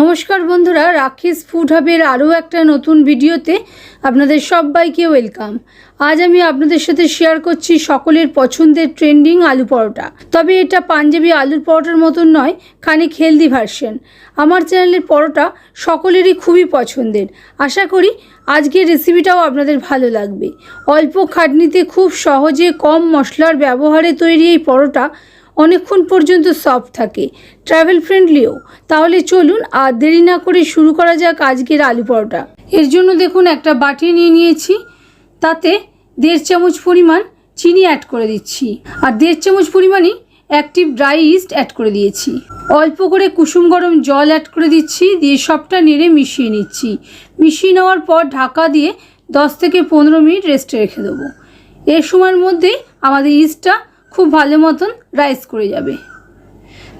নমস্কার বন্ধুরা রাখিস ফুড হাবের আরও একটা নতুন ভিডিওতে আপনাদের সবাইকে ওয়েলকাম। আজ আমি আপনাদের সাথে শেয়ার করছি সকলের পছন্দের ট্রেন্ডিং আলু পরোটা। তবে এটা পাঞ্জাবি আলুর পরোটার মতন নয়, খানিক হেলদি ভার্সন আমার চ্যানেলের পরোটা সকলেরই খুবই পছন্দের। আশা করি আজকের রেসিপিটাও আপনাদের ভালো লাগবে। অল্প খাটনিতে খুব সহজে কম মশলার ব্যবহারে তৈরি এই পরোটা অনেকক্ষণ পর্যন্ত সফট থাকে। ট্রাভেল ফ্রেন্ডলিও তাহলে চলুন আর দেরি না করে শুরু করা যাক আজকের আলু পরোটা। এর জন্য দেখুন একটা বাটি নিয়ে নিয়েছি। তাতে দেড় চামচ পরিমাণ চিনি অ্যাড করে দিচ্ছি। আর দেড় চামচ পরিমাণই অ্যাক্টিভ ড্রাই ইস্ট অ্যাড করে দিয়েছি। অল্প করে কুসুম গরম জল অ্যাড করে দিচ্ছি। দিয়ে সবটা নেড়ে মিশিয়ে নিচ্ছি। মিশিয়ে নেওয়ার পর ঢাকা দিয়ে দশ থেকে পনেরো মিনিট রেস্টে রেখে দেবো। এর সময়ের মধ্যেই আমাদের ইস্টটা খুব ভালো মতন রাইস করে যাবে।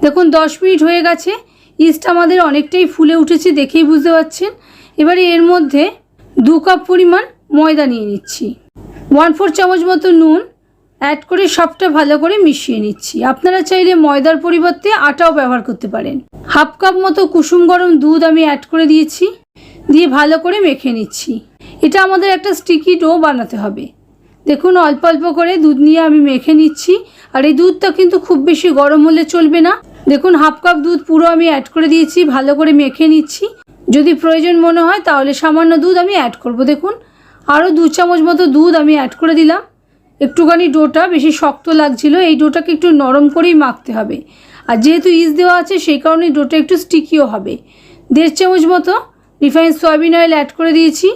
দেখুন, দশ মিনিট হয়ে গেছে। ইস্ট আমাদের অনেকটাই ফুলে উঠেছে দেখেই বুঝতে পারছেন। এবারে এর মধ্যে দু কাপ পরিমাণ ময়দা নিয়ে নিচ্ছি। ওয়ান ফোর চামচ মতো নুন অ্যাড করে সবটা ভালো করে মিশিয়ে নিচ্ছি। আপনারা চাইলে ময়দার পরিবর্তে আটাও ব্যবহার করতে পারেন। হাফ কাপ মতো কুসুম গরম দুধ আমি অ্যাড করে দিয়েছি। দিয়ে ভালো করে মেখে নিচ্ছি। এটা আমাদের একটা স্টিকি ডো বানাতে হবে। দেখুন, অল্প অল্প করে দুধ নিয়ে আমি মেখে নিচ্ছি। আর এই দুধটা কিন্তু খুব বেশি গরম হলে চলবে না। দেখুন, হাফ কাপ দুধ পুরো আমি অ্যাড করে দিয়েছি, ভালো করে মেখে নিচ্ছি। যদি প্রয়োজন মনে হয়, তাহলে সামান্য দুধ আমি অ্যাড করব। দেখুন আরও দু চামচ মতো দুধ আমি অ্যাড করে দিলাম। একটুখানি ডোটা, বেশি শক্ত লাগছিল, এই ডোটাকে একটু নরম করেই মাখতে হবে। আর যেহেতু ইস দেওয়া আছে, সেই কারণে ডোটা একটু স্টিকিও হবে। দেড় চামচ মতো রিফাইন সয়াবিন অয়েল অ্যাড করে দিয়েছি।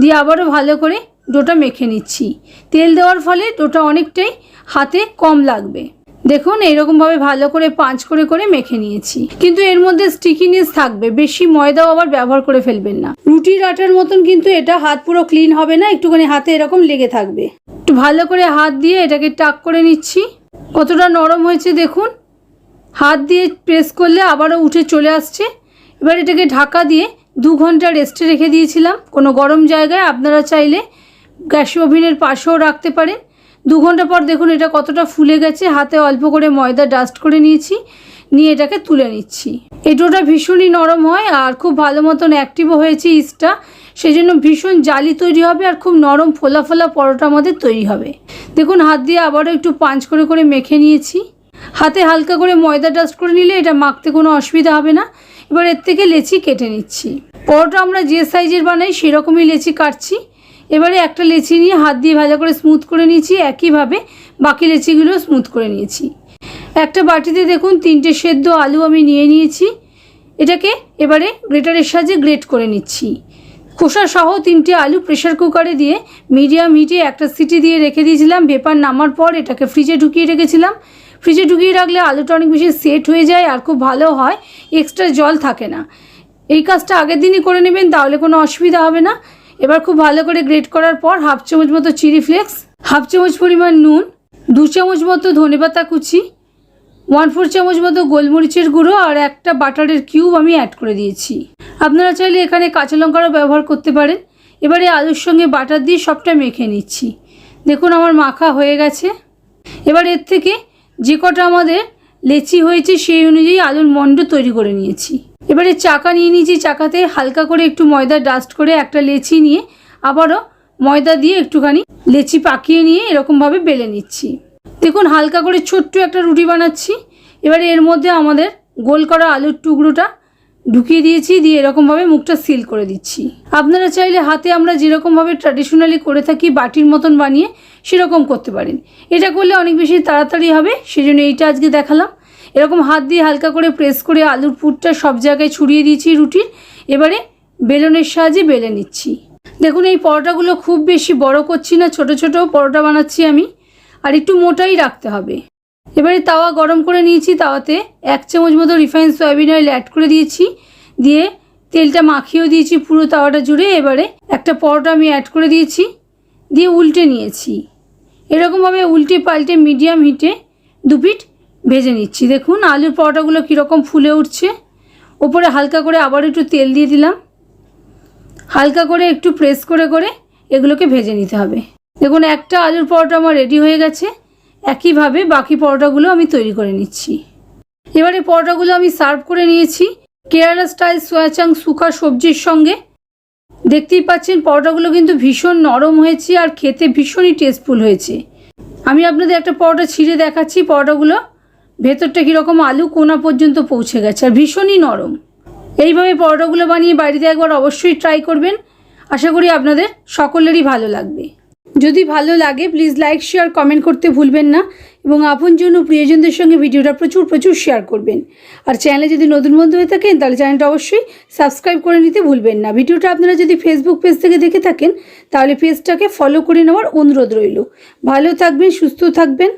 দিয়ে আবারও ভালো করে ডোটা মেখে নিচ্ছি। তেল দেওয়ার ফলে ডোটা অনেকটাই হাতে কম লাগবে। দেখুন, এইরকমভাবে ভালো করে পাঁচ করে করে মেখে নিয়েছি। কিন্তু এর মধ্যে স্টিকিনেস থাকবে। বেশি ময়দাও আবার ব্যবহার করে ফেলবেন না। রুটির আটার মতন কিন্তু এটা হাত পুরো ক্লিন হবে না, একটুখানি হাতে এরকম লেগে থাকবে। একটু ভালো করে হাত দিয়ে এটাকে টাক করে নিচ্ছি। কতটা নরম হয়েছে দেখুন। হাত দিয়ে প্রেস করলে আবারও উঠে চলে আসছে। এবার এটাকে ঢাকা দিয়ে দু ঘণ্টা রেস্টে রেখে দিয়েছিলাম। কোনো গরম জায়গায় আপনারা চাইলে গ্যাস ওভেনের পাশেও রাখতে পারেন দু ঘণ্টা পর দেখুন এটা কতটা ফুলে গেছে। হাতে অল্প করে ময়দা ডাস্ট করে নিয়েছি, নিয়ে এটাকে তুলে নিচ্ছি। এই ডোটা ভীষণই নরম হয় আর খুব ভালো মতন অ্যাক্টিভও হয়েছে ইস্টটা। সেই জন্য ভীষণ জালি তৈরি হবে আর খুব নরম ফোলা ফোলা পরোটা আমাদের তৈরি হবে। দেখুন হাত দিয়ে আবারও একটু পাঞ্চ করে করে মেখে নিয়েছি। হাতে হালকা করে ময়দা ডাস্ট করে নিলে এটা মাখতে কোনো অসুবিধা হবে না। এবার এর থেকে লেচি কেটে নিচ্ছি। পরোটা আমরা যে সাইজের বানাই সেরকমই লেচি কাটছি। এবারে একটা লেচি নিয়ে হাত দিয়ে ভালো করে স্মুথ করে নিয়েছি, একইভাবে বাকি লেচিগুলো স্মুথ করে নিয়েছি। একটা বাটিতে দেখুন তিনটে সেদ্ধ আলু আমি নিয়ে নিয়েছি। এটাকে এবারে গ্রেটারের সাহায্যে গ্রেট করে নিচ্ছি। খোসা সহ তিনটে আলু প্রেশার কুকারে দিয়ে মিডিয়াম হিটে একটা সিটি দিয়ে রেখে দিয়েছিলাম। ভেপার নামার পর এটাকে ফ্রিজে ঢুকিয়ে রেখেছিলাম। ফ্রিজে ঢুকিয়ে রাখলে আলুটা অনেক বেশি সেট হয়ে যায় আর খুব ভালো হয়, এক্সট্রা জল থাকে না। এই কাজটা আগের দিনই করে নেবেন, তাহলে কোনো অসুবিধা হবে না। এবার খুব ভালো করে গ্রেট করার পর হাফ চামচ মতো চিলি ফ্লেক্স হাফ চামচ পরিমাণ নুন, দু চামচ মতো ধনেপাতা কুচি ওয়ান ফোর চামচ মতো গোলমরিচের গুঁড়ো আর একটা বাটারের কিউব আমি অ্যাড করে দিয়েছি। আপনারা চাইলে এখানে কাঁচা লঙ্কারও ব্যবহার করতে পারেন। এবারে আলুর সঙ্গে বাটার দিয়ে সবটা মেখে নিচ্ছি। দেখুন আমার মাখা হয়ে গেছে। এবার এর থেকে যে কটা আমাদের লেচি হয়েছে সেই অনুযায়ী আলুর মণ্ড তৈরি করে নিয়েছি। এবারে চাকা নিয়ে নিয়েছি, চাকাতে হালকা করে একটু ময়দা ডাস্ট করে একটা লেচি নিয়ে আবারও ময়দা দিয়ে একটুখানি লেচি পাকিয়ে নিয়ে এরকমভাবে বেলে নিচ্ছি। দেখুন, হালকা করে ছোট্ট একটা রুটি বানাচ্ছি। এবারে এর মধ্যে আমাদের গোল করা আলুর টুকরোটা ঢুকিয়ে দিয়েছি, দিয়ে এরকমভাবে মুখটা সিল করে দিচ্ছি। আপনারা চাইলে হাতে আমরা যেরকমভাবে ট্র্যাডিশনালি করে থাকি, বাটির মতন বানিয়ে সেরকম করতে পারেন। এটা করলে অনেক বেশি তাড়াতাড়ি হবে, সেজন্য এইটা আজকে দেখালাম। এরকম হাত দিয়ে হালকা করে প্রেস করে আলুর পুরটা সব জায়গায় ছড়িয়ে দিয়েছি রুটির। এবারে বেলনের সাহায্যে বেলে নিচ্ছি। দেখুন, এই পরোটাগুলো খুব বেশি বড় করছি না, ছোট ছোট পরোটা বানাচ্ছি আমি, আর একটু মোটাই রাখতে হবে। এবারে তাওয়া গরম করে নিয়েছি, তাওয়াতে এক চামচ মতো রিফাইন সয়াবিন অয়েল অ্যাড করে দিয়েছি। দিয়ে তেলটা মাখিয়েও দিয়েছি পুরো তাওয়াটা জুড়ে, এবারে একটা পরোটা আমি অ্যাড করে দিয়েছি। দিয়ে উল্টে নিয়েছি। এরকমভাবে উল্টে পাল্টে মিডিয়াম হিটে দু পিঠ ভেজে নিচ্ছি। দেখুন, আলুর পরোটাগুলো কীরকম ফুলে উঠছে। ওপরে হালকা করে আবার একটু তেল দিয়ে দিলাম। হালকা করে একটু প্রেস করে করে এগুলোকে ভেজে নিতে হবে। দেখুন, একটা আলুর পরোটা আমার রেডি হয়ে গেছে। একইভাবে বাকি পরোটাগুলো আমি তৈরি করে নিচ্ছি। এবারে পরোটাগুলো আমি সার্ভ করে নিয়েছি কেরালা স্টাইল সোয়াচাং সুখা সবজির সঙ্গে। দেখতেই পাচ্ছেন, পরোটাগুলো কিন্তু ভীষণ নরম হয়েছে আর খেতে ভীষণই টেস্টফুল হয়েছে। আমি আপনাদের একটা পরোটা ছিঁড়ে দেখাচ্ছি। পরোটাগুলো ভেতরটা কীরকম আলু কোনা পর্যন্ত পৌঁছে গেছে, আর ভীষণই নরম। এইভাবে পরোটাগুলো বানিয়ে বাড়িতে একবার অবশ্যই ট্রাই করবেন। আশা করি আপনাদের সকলেরই ভালো লাগবে। যদি ভালো লাগে প্লিজ লাইক শেয়ার কমেন্ট করতে ভুলবেন না এবং আপনজন ও প্রিয়জনদের সঙ্গে ভিডিওটা প্রচুর প্রচুর শেয়ার করবেন। আর চ্যানেলে যদি নতুন বন্ধু হয়ে থাকেন, তাহলে চ্যানেলটা অবশ্যই সাবস্ক্রাইব করে নিতে ভুলবেন না। ভিডিওটা আপনারা যদি ফেসবুক পেজ থেকে দেখে থাকেন, তাহলে পেজটাকে ফলো করে নেওয়ার অনুরোধ রইল। ভালো থাকবেন, সুস্থ থাকবেন।